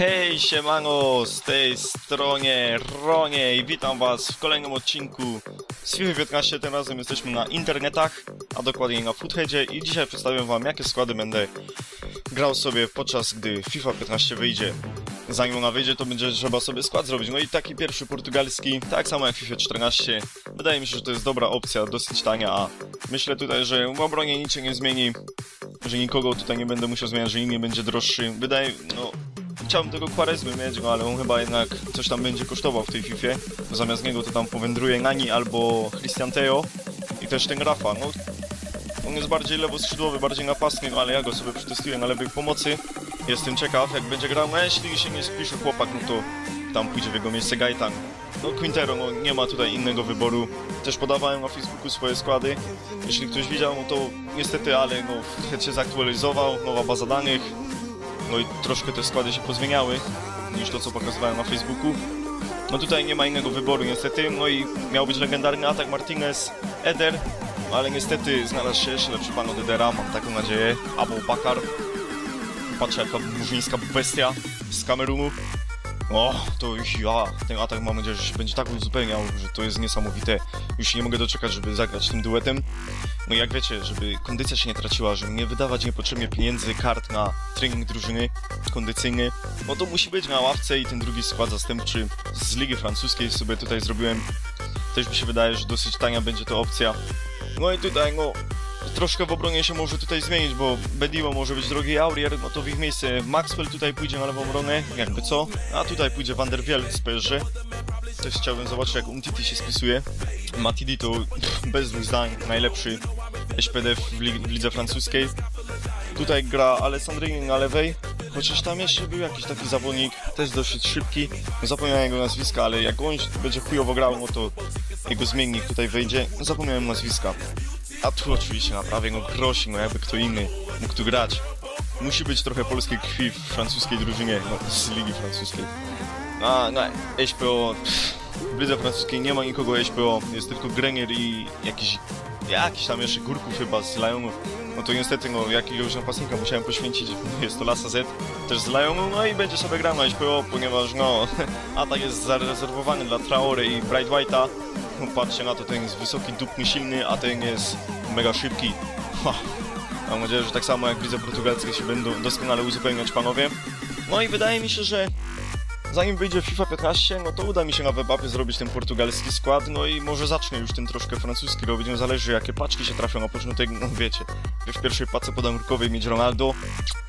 Hej, siemano, z tej stronie Ronie i witam was w kolejnym odcinku z FIFA 15. Tym razem jesteśmy na internetach, a dokładniej na Footheadzie i dzisiaj przedstawię wam jakie składy będę grał sobie podczas gdy FIFA 15 wyjdzie. Zanim ona wyjdzie, to będzie trzeba sobie skład zrobić. No i taki pierwszy portugalski, tak samo jak FIFA 14. Wydaje mi się, że to jest dobra opcja, dosyć tania, a myślę tutaj, że w obronie nic się nie zmieni, że nikogo tutaj nie będę musiał zmieniać, że im nie będzie droższy. Wydaje, no, chciałbym tego Quaresmy mieć, no ale on chyba jednak coś tam będzie kosztował w tej FIFA. Zamiast niego to tam powędruje Nani albo Christian Teo i też ten Rafa. No, on jest bardziej lewoskrzydłowy, bardziej napastny, no ale ja go sobie przetestuję na lewej pomocy. Jestem ciekaw, jak będzie grał. No jeśli się nie spisze chłopak, no to tam pójdzie w jego miejsce Gaetan. No Quintero, no nie ma tutaj innego wyboru. Też podawałem na Facebooku swoje składy. Jeśli ktoś widział, no to niestety, ale no się zaktualizował, nowa baza danych. No i troszkę te składy się pozmieniały niż to, co pokazywałem na Facebooku. No tutaj nie ma innego wyboru niestety, no i miał być legendarny atak Martinez, Eder, ale niestety znalazł się jeszcze lepszy pan od Edera, mam taką nadzieję, Abu Bakar. Patrzę jaka murzyńska bestia z Kamerunu. O, to ja, ten atak mam nadzieję, że się będzie tak uzupełniał, że to jest niesamowite. Już nie mogę doczekać, żeby zagrać tym duetem. No jak wiecie, żeby kondycja się nie traciła, żeby nie wydawać niepotrzebnie pieniędzy, kart na trening drużyny kondycyjny, no to musi być na ławce i ten drugi skład zastępczy z Ligi Francuskiej sobie tutaj zrobiłem. Też mi się wydaje, że dosyć tania będzie to opcja. No i tutaj, no, troszkę w obronie się może tutaj zmienić, bo Bediło może być drogi Aurier, no to w ich miejsce Maxwell tutaj pójdzie na lewą obronę, jakby co, a tutaj pójdzie Van der Wiel z PSG. Też chciałbym zobaczyć, jak Umtiti się spisuje. Matidi to bez dwóch zdań najlepszy SPD w, li w lidze francuskiej. Tutaj gra Alessandrini na lewej, chociaż tam jeszcze był jakiś taki zawodnik, też dosyć szybki. Zapomniałem jego nazwiska, ale jak on będzie chujowo grał, no to jego zmiennik tutaj wejdzie. Zapomniałem nazwiska. A tu oczywiście naprawdę, no Grosik, no jakby kto inny mógł tu grać. Musi być trochę polskiej krwi w francuskiej drużynie, no z ligi francuskiej. A, no, HPO, pff, w lidze francuskiej nie ma nikogo HPO, jest tylko Grenier i jakiś, jakiś tam jeszcze Górków chyba z Lyonu. No to niestety, no, jakiegoś napastnika musiałem poświęcić, jest to Lasa Z, też z Lyonu, no i będzie sobie grał na HPO, ponieważ, no, atak jest zarezerwowany dla Traore i Bright White'a. Patrzcie na to, ten jest wysoki, dupny, silny, a ten jest mega szybki. Ha. Mam nadzieję, że tak samo jak w lidze portugalskiej się będą doskonale uzupełniać panowie. No i wydaje mi się, że zanim wyjdzie FIFA 15, no to uda mi się na webapie zrobić ten portugalski skład, no i może zacznę już ten troszkę francuski robić, no zależy jakie paczki się trafią na początek, no wiecie, w pierwszej pace podamurkowej mieć Ronaldo,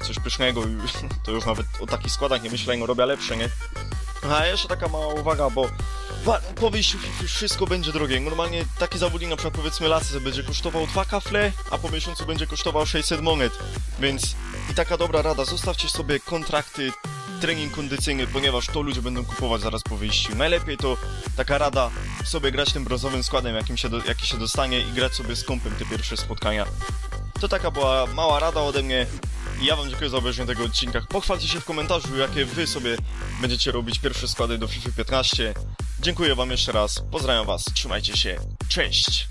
coś pysznego, to już nawet o takich składach nie myślę, no robię lepsze, nie? A jeszcze taka mała uwaga, bo po wyjściu FIFA wszystko będzie drogie. Normalnie taki zawodnik, na przykład powiedzmy Lasy, będzie kosztował dwa kafle, a po miesiącu będzie kosztował 600 monet. Więc i taka dobra rada, zostawcie sobie kontrakty, trening kondycyjny, ponieważ to ludzie będą kupować zaraz po wyjściu. Najlepiej to taka rada sobie grać tym brązowym składem, jakim się do, jaki się dostanie i grać sobie z kompem te pierwsze spotkania. To taka była mała rada ode mnie. I ja wam dziękuję za obejrzenie tego odcinka. Pochwalcie się w komentarzu, jakie wy sobie będziecie robić pierwsze składy do FIFA 15. Dziękuję wam jeszcze raz, pozdrawiam was, trzymajcie się, cześć!